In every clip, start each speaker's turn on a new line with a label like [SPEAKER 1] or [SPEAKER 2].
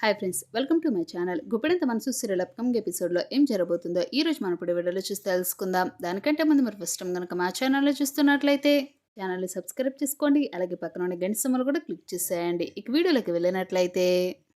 [SPEAKER 1] Hi friends welcome to my channel Guppedantha Manasu serial upcoming ఎపిసోడ్లో ఏం జరగబోతుందో ఈ రోజు మనం ఇప్పుడు వీడియోలో చూసి తెలుసుకుందాం. దానికంటే ముందు మీరు ఫస్ట్ టైం కనుక మా ఛానల్లో చూస్తున్నట్లయితే ఛానల్ని సబ్స్క్రైబ్ చేసుకోండి. అలాగే పక్కన ఉన్న గంట సమ్మలు కూడా క్లిక్ చేసేయండి. ఇక వీడియోలోకి వెళ్ళినట్లయితే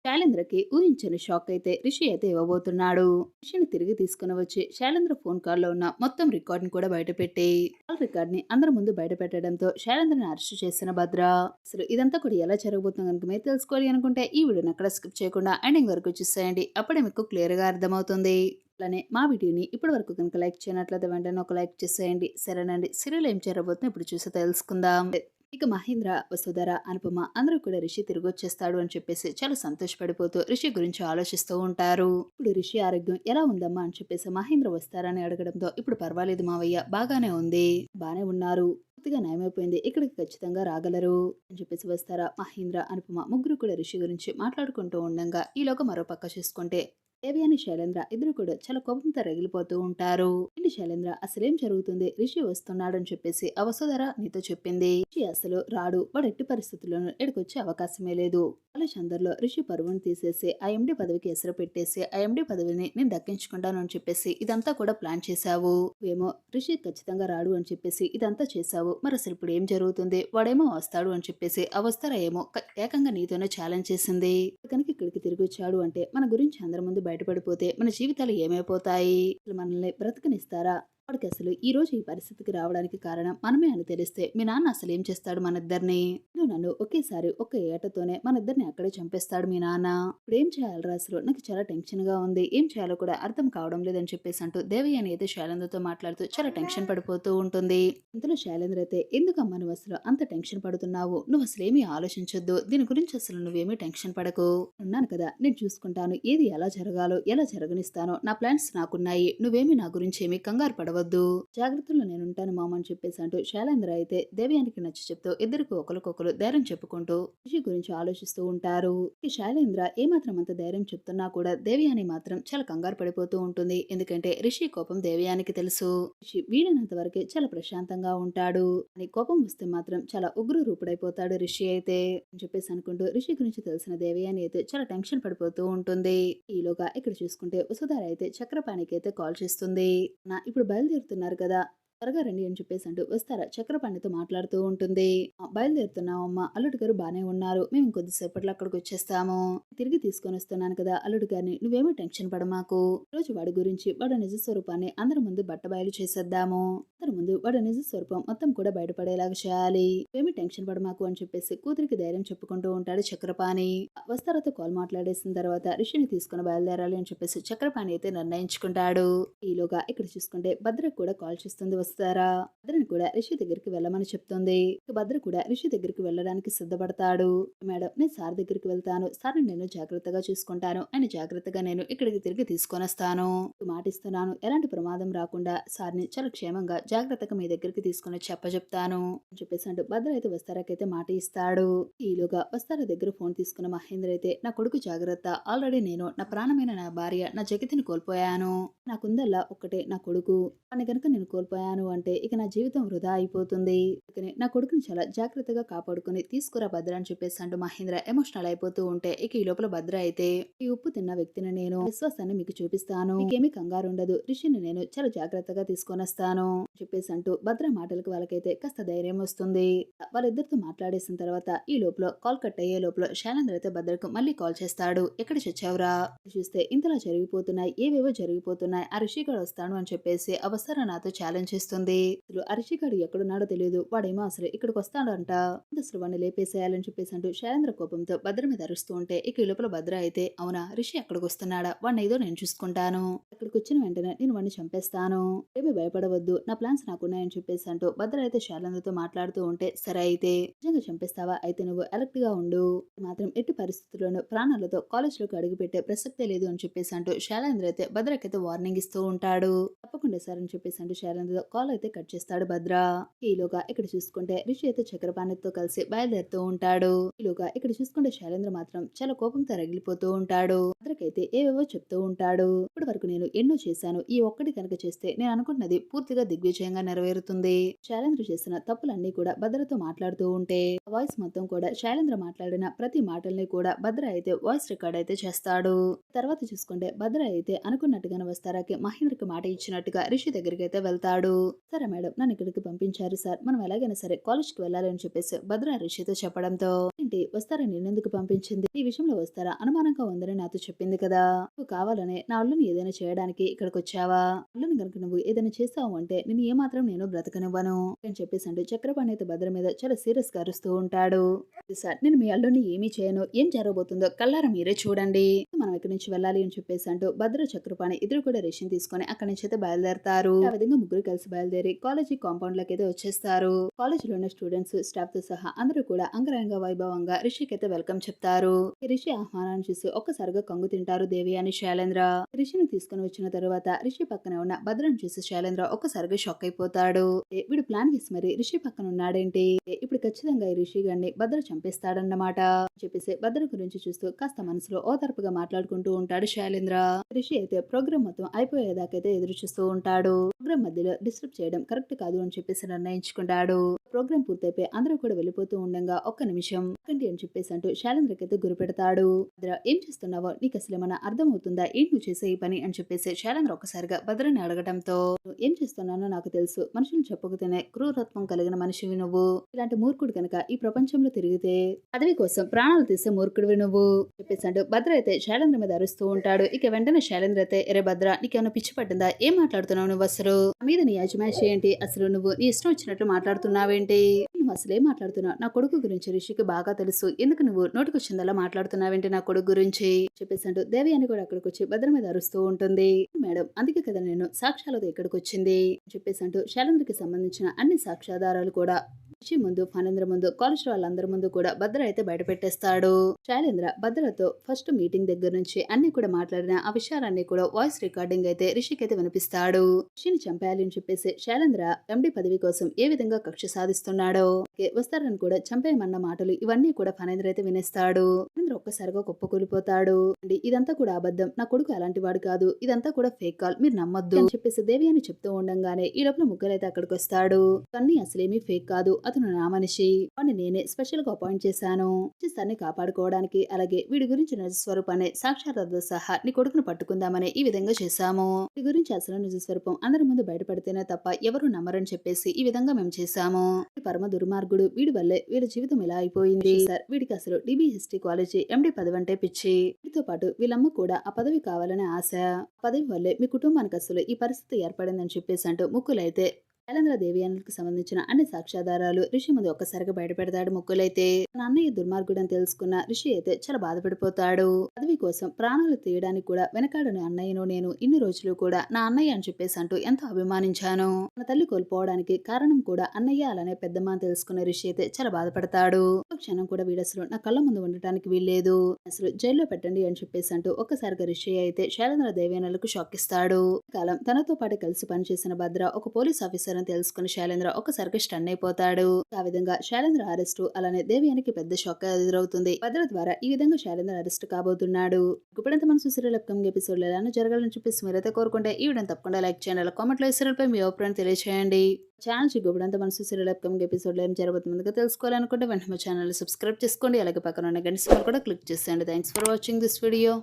[SPEAKER 1] శైలేంద్రకి ఊహించని షాక్ అయితే రిషి అయితే ఇవ్వబోతున్నాడు. రిషిని తిరిగి తీసుకుని వచ్చి శైలేంద్ర ఫోన్ కాల్లో ఉన్న మొత్తం రికార్డ్ని కూడా బయటపెట్టి కాల్ రికార్డ్ని అందరి ముందు బయట పెట్టడంతో శైలేంద్రని అరెస్ట్ చేసిన భద్ర. అసలు ఇదంతా కూడా ఎలా జరగబోతుంది కనుక మీరు తెలుసుకోవాలి అనుకుంటే ఈ వీడియోని అక్కడ స్కిప్ చేయకుండా ఎండింగ్ వరకు చూసేయండి. అప్పుడే మీకు క్లియర్గా అర్థమవుతుంది. అలానే మా వీడియోని ఇప్పటి వరకు కనుక లైక్ చేయనట్లయితే వెంటనే ఒక లైక్ చేసేయండి. సరేనండి. సీరియల్ ఏం జరగబోతుందో ఇప్పుడు చూసి తెలుసుకుందాం. ఇక మహేంద్ర వసుధర అనుపమ అందరూ కూడా రిషి తిరిగి వచ్చేస్తాడు అని చెప్పేసి చాలా సంతోషపడిపోతూ రిషి గురించి ఆలోచిస్తూ ఉంటారు. ఇప్పుడు రిషి ఆరోగ్యం ఎలా ఉందమ్మా అని చెప్పేసి మహేంద్ర వస్తారని అడగడంతో ఇప్పుడు పర్వాలేదు మావయ్య బాగానే ఉంది. బానే ఉన్నారు. పూర్తిగా నయమైపోయింది. ఇక్కడికి ఖచ్చితంగా రాగలరు అని చెప్పేసి వస్తారా మహేంద్ర అనుపమ ముగ్గురు కూడా రిషి గురించి మాట్లాడుకుంటూ ఉండగా ఈలోగా మరో పక్క చూసుకుంటే దేవి అని శైలేంద్ర ఇద్దరు కూడా చాలా కోపంతో రగిలిపోతూ ఉంటారు. ఏంటి శైలేంద్ర? అసలేం జరుగుతుంది? రిషి వస్తున్నాడని చెప్పేసి ఆ వసుధర నీతో చెప్పింది. రిషి అసలు రాడు. వాడు ఎట్టి పరిస్థితుల్లోనూ ఎడుకొచ్చే అవకాశమే లేదు. కాలేజ్ అందరిలో రిషి పరువును తీసేసి ఆ ఎండి పదవికి ఎసరు పెట్టేసి ఆ ఎండి పదవిని నేను దక్కించుకుంటాను అని చెప్పేసి ఇదంతా కూడా ప్లాన్ చేశావు. ఏమో రిషి ఖచ్చితంగా రాడు అని చెప్పేసి ఇదంతా చేశావు. మరి అసలు ఇప్పుడు ఏం జరుగుతుంది? వాడేమో వస్తాడు అని చెప్పేసి ఆ వస్తారా ఏమో ఏకంగా నీతోనే ఛాలెంజ్ చేసింది. కనుక ఇక్కడికి తిరిగి వచ్చాడు అంటే మన గురించి అందరి ముందు బయటపడిపోతే మన జీవితాలు ఏమైపోతాయి? మనల్ని బ్రతకనిస్తారా? వాడికి అసలు ఈ రోజు ఈ పరిస్థితికి రావడానికి కారణం మనమే అని తెలిస్తే మీ నాన్న అసలు ఏం చేస్తాడు మన ఇద్దరిని? నువ్వు నన్ను ఒకేసారి ఒక ఏటతోనే మన ఇద్దరిని అక్కడే చంపేస్తాడు మీ నాన్న. ఇప్పుడు ఏం చేయాలరా అసలు నాకు చాలా టెన్షన్గా ఉంది. ఏం చేయాలో కూడా అర్థం కావడం లేదని చెప్పేసి అంటూ దేవయ్య అని అయితే శైలేంద్రతో మాట్లాడుతూ చాలా టెన్షన్ పడిపోతూ ఉంటుంది. ఇంతలో శైలేంద్ర అయితే ఎందుకమ్మా నువ్వు అసలు అంత టెన్షన్ పడుతున్నావు? నువ్వు అసలు ఏమీ ఆలోచించొద్దు. దీని గురించి అసలు నువ్వేమీ టెన్షన్ పడకు. ఉన్నాను కదా నేను చూసుకుంటాను. ఏది ఎలా జరగాలో ఎలా జరగనిస్తానో నా ప్లాన్స్ నాకున్నాయి. నువ్వేమీ నా గురించి ఏమీ కంగారు పడవద్దు. జాగ్రత్తలో నేను ఉంటాను మామ అని చెప్పేసి అంటూ శైలేంద్ర అయితే దేవయానికి నచ్చి చెప్తూ ఇద్దరికి ఒకరికొకరు ధైర్యం చెప్పుకుంటూ రిషి గురించి ఆలోచిస్తూ ఉంటారు. ఈ శైలేంద్ర ఏమాత్రం అంత ధైర్యం చెప్తున్నా కూడా దేవయాని మాత్రం చాలా కంగారు పడిపోతూ ఉంటుంది. ఎందుకంటే రిషి కోపం దేవయానికి తెలుసు. రిషి వీడినంత వరకే చాలా ప్రశాంతంగా ఉంటాడు. అని కోపం వస్తే మాత్రం చాలా ఉగ్ర రూపుడైపోతాడు రిషి అయితే. అని చెప్పేసి అనుకుంటూ రిషి గురించి తెలిసిన దేవయాని అయితే చాలా టెన్షన్ పడిపోతూ ఉంటుంది. ఈలోగా ఇక్కడ చూసుకుంటే వసుధార అయితే చక్రపాణికి అయితే కాల్ చేస్తుంది. నా ఇప్పుడు బయలుదేరుతున్నారు కదా త్వరగా రండి అని చెప్పేసి అంటూ వస్తారా? చక్రపాణితో మాట్లాడుతూ ఉంటుంది. బయలుదేరుతున్నావు బయలుదేరుతున్నామమ్మా అల్లుడు గారు బానే ఉన్నారు. మేము కొద్దిసేపట్లో అక్కడికి వచ్చేస్తాము. తిరిగి తీసుకొని వస్తున్నాను కదా అల్లుడు గారిని. నువ్వేమో టెన్షన్ పడమాకు మాకు. రోజు వాడి గురించి వాడి నిజ స్వరూపాన్ని అందరి ముందు బట్టబయలు చేసేద్దాము. అందరి ముందు వాడి నిజ స్వరూపం మొత్తం కూడా బయటపడేలాగా చేయాలి. ఏమి టెన్షన్ పడమాకు అని చెప్పేసి కూతురికి ధైర్యం చెప్పుకుంటూ ఉంటాడు చక్రపాణి. వస్తారతో కాల్ మాట్లాడేసిన తర్వాత రిషిని తీసుకుని బయలుదేరాలి అని చెప్పేసి చక్రపాణి అయితే నిర్ణయించుకుంటాడు. ఈలోగా ఇక్కడ చూసుకుంటే భద్రకు కూడా కాల్ చేస్తుంది వస్తారా భద్రని కూడా రిషి దగ్గరికి వెళ్ళమని చెప్తుంది. భద్ర కూడా రిషి దగ్గరికి వెళ్ళడానికి సిద్ధపడతాడు. మేడం నేను సార్ దగ్గరికి వెళ్తాను. సార్ నేను జాగ్రత్తగా చూసుకుంటాను. అని జాగ్రత్తగా నేను ఇక్కడికి తిరిగి తీసుకొని వస్తాను మాటిస్తున్నాను ఎలాంటి ప్రమాదం రాకుండా సార్ని చాలా క్షేమంగా జాగ్రత్తగా మీ దగ్గరికి తీసుకొని చెప్పజెప్తాను. అని చెప్పేసి అంటూ భద్ర అయితే వస్తారాకైతే మాట ఇస్తాడు. ఈలోగా వస్తారా దగ్గర ఫోన్ తీసుకున్న మహేంద్ర అయితే నా కొడుకు జాగ్రత్త. ఆల్రెడీ నేను నా ప్రాణమైన నా భార్య నా జగతిని కోల్పోయాను. నాకుందల్లా ఒక్కటే నా కొడుకు. అని కనుక నేను కోల్పోయాను అంటే ఇక నా జీవితం వృధా అయిపోతుంది. నా కొడుకుని చాలా జాగ్రత్తగా కాపాడుకుని తీసుకురా భద్ర అని చెప్పేసి అంటూ మహేంద్ర ఎమోషనల్ అయిపోతూ ఉంటే ఇక ఈ లోపల భద్ర అయితే ఈ ఉప్పు తిన్న వ్యక్తిని నేను విశ్వాసాన్ని మీకు చూపిస్తాను. మీకేమీ కంగారు ఉండదు. రిషిని నేను చాలా జాగ్రత్తగా తీసుకొని వస్తాను చెప్పేసి అంటూ భద్ర మాటలకు వాళ్ళకైతే కాస్త ధైర్యం వస్తుంది. వాళ్ళిద్దరితో మాట్లాడేసిన తర్వాత ఈ లోపల కాల్ కట్ అయ్యే లోపల శైలేంద్ర అయితే భద్రకు మళ్ళీ కాల్ చేస్తాడు. ఎక్కడ చచ్చావురా? చూస్తే ఇంతలా జరిగిపోతున్నాయి. ఏవేవో జరిగిపోతున్నాయి. ఆ రిషిగాడు వస్తాడు అని చెప్పేసి అవసరం నాతో ఛాలెంజ్ చేస్తుంది. అసలు అరిషిగాడు ఎక్కడున్నాడో తెలియదు వాడేమో అసలు ఇక్కడికి వస్తాడంట అసలు వాడిని లేపేసేయాలని చెప్పేసి అంటూ శైలేంద్ర కోపంతో భద్ర మీద అరుస్తూ ఉంటే ఇక లోపల భద్ర అయితే అవునా రిషి అక్కడికి వస్తున్నాడా వాడిని ఏదో నేను చూసుకుంటాను. అక్కడికి వచ్చిన వెంటనే నేను వాడిని చంపేస్తాను. ఏమీ భయపడవద్దు. నా ప్లాన్స్ నాకున్నాయని చెప్పేసి అంటూ భద్ర అయితే శైలేంద్రతో మాట్లాడుతూ ఉంటే సరే అయితే నిజంగా చంపేస్తావా? అయితే నువ్వు అలర్ట్గా ఉండు. మాత్రం ఎట్టి పరిస్థితుల్లోనూ ప్రాణాలతో కాలేజ్లోకి అడుగుపెట్టే ప్రసక్తే లేదు అని చెప్పేసి అంటూ శైలేంద్ర అయితే భద్రకైతే వార్నింగ్ ఇస్తూ ఉంటాడు. తప్పకుండా సార్ అని చెప్పేసి అంటూ శైలేంద్రతో కాల్ అయితే కట్ చేస్తాడు భద్ర. ఈలోగా ఇక్కడ చూసుకుంటే రిషి అయితే చక్రపాణితో కలిసి బయలుదేరుతూ ఉంటాడు. ఈలోగా ఇక్కడ చూసుకుంటే శైలేంద్ర మాత్రం చాలా కోపంతో రగిలిపోతూ ఉంటాడు. భద్రకైతే ఏవేవో చెప్తూ ఉంటాడు. ఇప్పటి వరకు నేను ఎన్నో చేశాను. ఈ ఒక్కటి కనుక చేస్తే నేను అనుకున్నది పూర్తిగా దిగ్విజయంగా నెరవేరుతుంది. శైలేంద్ర చేసిన తప్పులన్నీ కూడా భద్రతో మాట్లాడుతూ ఉంటే వాయిస్ మొత్తం కూడా శైలేంద్ర మాట్లాడిన ప్రతి మాటల్ని కూడా భద్ర అయితే వాయిస్ రికార్డ్ అయితే చేస్తాడు. తర్వాత చూసుకుంటే భద్ర అయితే అనుకున్నట్టుగానే వస్తారాకి మహేంద్రకి మాట ఇచ్చినట్టుగా రిషి దగ్గరికి అయితే వెళ్తాడు. సరే మేడం నన్ను ఇక్కడికి పంపించారు సార్. మనం ఎలాగైనా సరే కాలేజ్కి వెళ్ళాలని చెప్పేసి భద్ర రిషితో చెప్పడంతో ఏంటి వస్తారా? నేనెందుకు పంపించింది? ఈ విషయంలో వస్తారా? అనుమానంగా ఉందని నాతో చెప్పింది కదా. నువ్వు కావాలనే నా అల్లుని ఏదైనా చేయడానికి ఇక్కడికి వచ్చావా అల్లుని కనుక నువ్వు ఏదైనా చేస్తావు అంటే నేను ఏమాత్రం నేను బ్రతకనివ్వను అని చెప్పేసి అంటే చక్రపాణి అయితే భద్ర మీద చాలా సీరియస్గా అరుస్తూ ఉంటాడు. సార్ నేను మీ అల్లుని ఏమీ చేయను. ఏం జరగబోతుందో కల్లారా మీరే చూడండి. మనం ఇక్కడి నుంచి వెళ్ళాలి? అని చెప్పేసి అంటూ భద్ర చక్రపాణి ఇద్దరు కూడా రేషన్ తీసుకొని అక్కడి నుంచి అయితే బయలుదేరతారు. ఆ విధంగా ముగ్గురు కలిసి బయలుదేరి కాలేజీ కాంపౌండ్లోకి అయితే వచ్చేస్తారు. కాలేజీలో ఉన్న స్టూడెంట్స్ స్టాఫ్తో సహా అందరూ కూడా అంగరంగ వైభవంగా రిషికి అయితే వెల్కమ్ చెప్తారు. రిషి ఆహ్వానాన్ని చూసి ఒక్కసారిగా కంగు తింటారు దేవి అని శైలేంద్ర. రిషిని తీసుకుని వచ్చిన తర్వాత రిషి పక్కన ఉన్న భద్రం చూసి శైలేంద్ర ఒక్కసారిగా షాక్ అయిపోతాడు. వీడు ప్లాన్ వేసి మరి రిషి పక్కన ఉన్నాడేంటి? ఇప్పుడు ఖచ్చితంగా ఈ రిషి గారిని భద్ర చంపేస్తాడన్నమాట చెప్పేసి భద్ర గురించి చూస్తూ కాస్త మనసులో ఓదార్పుగా మాట్లాడుకుంటూ ఉంటాడు శైలేంద్ర. రిషి అయితే ప్రోగ్రామ్ మొత్తం అయిపోయేదాకైతే ఎదురు చూస్తూ ఉంటాడు. ప్రోగ్రామ్ మధ్యలో డిస్టర్బ్ చేయడం కరెక్ట్ కాదు అని చెప్పేసి నిర్ణయించుకుంటాడు ప్రోగ్రామ్ పూర్తయిపోయి అందరూ కూడా వెళ్ళిపోతూ ఉండగా ఒక్క నిమిషం కంటి అని చెప్పేసి అంటూ శైలేంద్రకి గురి పెడతాడు. ఏం చేస్తున్నావో? నీకు అసలు ఏమైనా అర్థం అవుతుందా ఏంటి నువ్వు చేసే ఈ పని? అని చెప్పేసి శైలేంద్ర ఒక్కసారిగా భద్రని అడగడంతో ఏం చేస్తున్నానో నాకు తెలుసు. మనుషులు చెప్పకతేనే క్రూరత్వం కలిగిన మనిషివి నువ్వు. ఇలాంటి మూర్ఖుడు కనుక ఈ ప్రపంచంలో తిరిగితే పదవి కోసం ప్రాణాలు తీసే మూర్ఖుడివి నువ్వు. చెప్పేసి అంటూ భద్ర అయితే శైలేంద్ర మీద అరుస్తూ ఉంటాడు. ఇక వెంటనే శైలేంద్ర అయితే ఎరే భద్ర నీకేమైనా పిచ్చి పట్టిందా? ఏం మాట్లాడుతున్నావు నువ్వు అసలు? మీద నీ యాజమాషి ఏంటి? అసలు నువ్వు నీ ఇష్టం వచ్చినట్టు మాట్లాడుతున్నావేంటి? నువ్వు అసలే మాట్లాడుతున్నావు. నా కొడుకు గురించి రిషికి బాగా తెలుసు. ఎందుకు నువ్వు నోటికి వచ్చిందలా మాట్లాడుతున్నావేంటి నా కొడుకు గురించి? చెప్పేసి అంటూ దేవి అని కూడా అక్కడికి వచ్చి భద్ర మీద అరుస్తూ ఉంటుంది. మేడం అందుకే కదా నేను సాక్ష్యాలతో ఇక్కడికి వచ్చింది. చెప్పేసి అంటూ శైలేంద్రకి సంబంధించిన అన్ని సాక్ష్యాధారాలు కూడా రిషి ముందు ఫణేంద్ర ముందు కాలేజ్ వాళ్ళందరి ముందు కూడా భద్ర అయితే బయట పెట్టేస్తాడు శైలేంద్ర భద్రతో ఫస్ట్ మీటింగ్ దగ్గర నుంచి అన్ని కూడా మాట్లాడిన ఆ విషయాలన్నీ కూడా వాయిస్ రికార్డింగ్ అయితే రిషికి అయితే వినిపిస్తాడు. రిషిని చంపేయాలి అని చెప్పేసి శైలేంద్ర ఎండి పదవి కోసం ఏ విధంగా కక్ష సాధిస్తున్నాడో వస్తారని కూడా చంపేయమన్న మాటలు ఇవన్నీ కూడా ఫనేంద్ర అయితే వినేస్తాడు. ఫనేంద్ర ఒక్కసారిగా కుప్పకూలిపోతాడు అండి ఇదంతా కూడా అబద్ధం. నా కొడుకు అలాంటి వాడు కాదు. ఇదంతా కూడా ఫేక్ కాల్ మీరు నమ్మొద్దు. అని చెప్పేసి దేవి అని చెప్తూ ఉండగానే ఈ లోపల ముగ్గురైతే అక్కడికి వస్తాడు. కానీ అసలేమీ ఫేక్ కాదు. అతను నా మనిషి. వాడిని నేనే స్పెషల్గా అపాయింట్ చేశాను. తన్ని కాపాడుకోవడానికి అలాగే వీడి గురించి నిజ స్వరూపాన్ని సాక్షాత్తో సహా నీ కొడుకును పట్టుకుందామని ఈ విధంగా చేశాము. వీడి గురించి అసలు నిజ స్వరూపం అందరి ముందు బయటపడితేనే తప్ప ఎవరు నమ్మరని చెప్పేసి ఈ విధంగా మేము చేశాము. పరమ దుర్మార్గుడు వీడి వల్లే వీడి జీవితం ఇలా అయిపోయింది. సార్ వీడికి అసలు డిబి హిస్టరీ కాలేజీ ఎండి పదవి అంటే పిచ్చి. వీటితో పాటు వీళ్ళమ్మ కూడా ఆ పదవి కావాలనే ఆశ. పదవి వల్లే మీ కుటుంబానికి అసలు ఈ పరిస్థితి ఏర్పడిందని చెప్పేసి అంటూ ముక్కులైతే శైలేంద్ర దేవియానికి సంబంధించిన అన్ని సాక్ష్యాధారాలు రిషి ముందు ఒక్కసారిగా బయటపెడతాడు ముక్కులైతే నాన్నయ్య అన్నయ్య దుర్మార్గుడని తెలుసుకున్న రిషి అయితే చాలా బాధపడిపోతాడు. పదవి కోసం ప్రాణాలు తీయడానికి కూడా వెనకాడని అన్నయ్యను నేను ఇన్ని రోజులు కూడా నా అన్నయ్య అని చెప్పేసి అంటూ ఎంతో అభిమానించాను. తన తల్లి కోల్పోవడానికి కారణం కూడా అన్నయ్య అలానే పెద్దమ్మ అని తెలుసుకున్న రిషి అయితే చాలా బాధపడతాడు. ఒక క్షణం కూడా వీడసలు అసలు నా కళ్ళ ముందు ఉండటానికి వీల్లేదు. అసలు జైల్లో పెట్టండి అని చెప్పేసి అంటూ ఒక్కసారిగా రిషి అయితే శైలేంద్ర దేవేనలకు షాక్ ఇస్తాడు. కాలం తనతో పాటు కలిసి పనిచేసిన భద్ర ఒక పోలీస్ ఆఫీసర్ అని తెలుసుకుని శైలేంద్ర ఒకసారికి స్టన్ అయిపోతాడు. ఆ విధంగా శైలేంద్ర అరెస్టు అలానే దేవ్యానికి పెద్ద షాక్ ఎదురవుతుంది. భద్ర ద్వారా ఈ విధంగా శైలేంద్ర అరెస్ట్ కాబోతున్నాడు. ఇప్పుడంతా మన సుశీల అప్కమింగ్ ఎపిసోడ్ ఎలా ఎలానో జరగాలని చెప్పేసి మీరైతే కోరుకుంటే ఈ వీడియో తప్పకుండా లైక్ చేయండి. కామెంట్లో ఇసరపై మీ అభిప్రాయం తెలియచేయండి. ఛానల్ చిగుబడంతా మన సుశీల అప్కమింగ్ ఎపిసోడ్లో ఏం జరగబోతుందో తెలుసుకోవాలనుకుంటే వెంటనే మా ఛానల్ సబ్స్క్రైబ్ చేసుకోండి. అలాగే పక్కన ఉన్న గంట కూడా క్లిక్ చేసేయండి. Thanks for watching this video.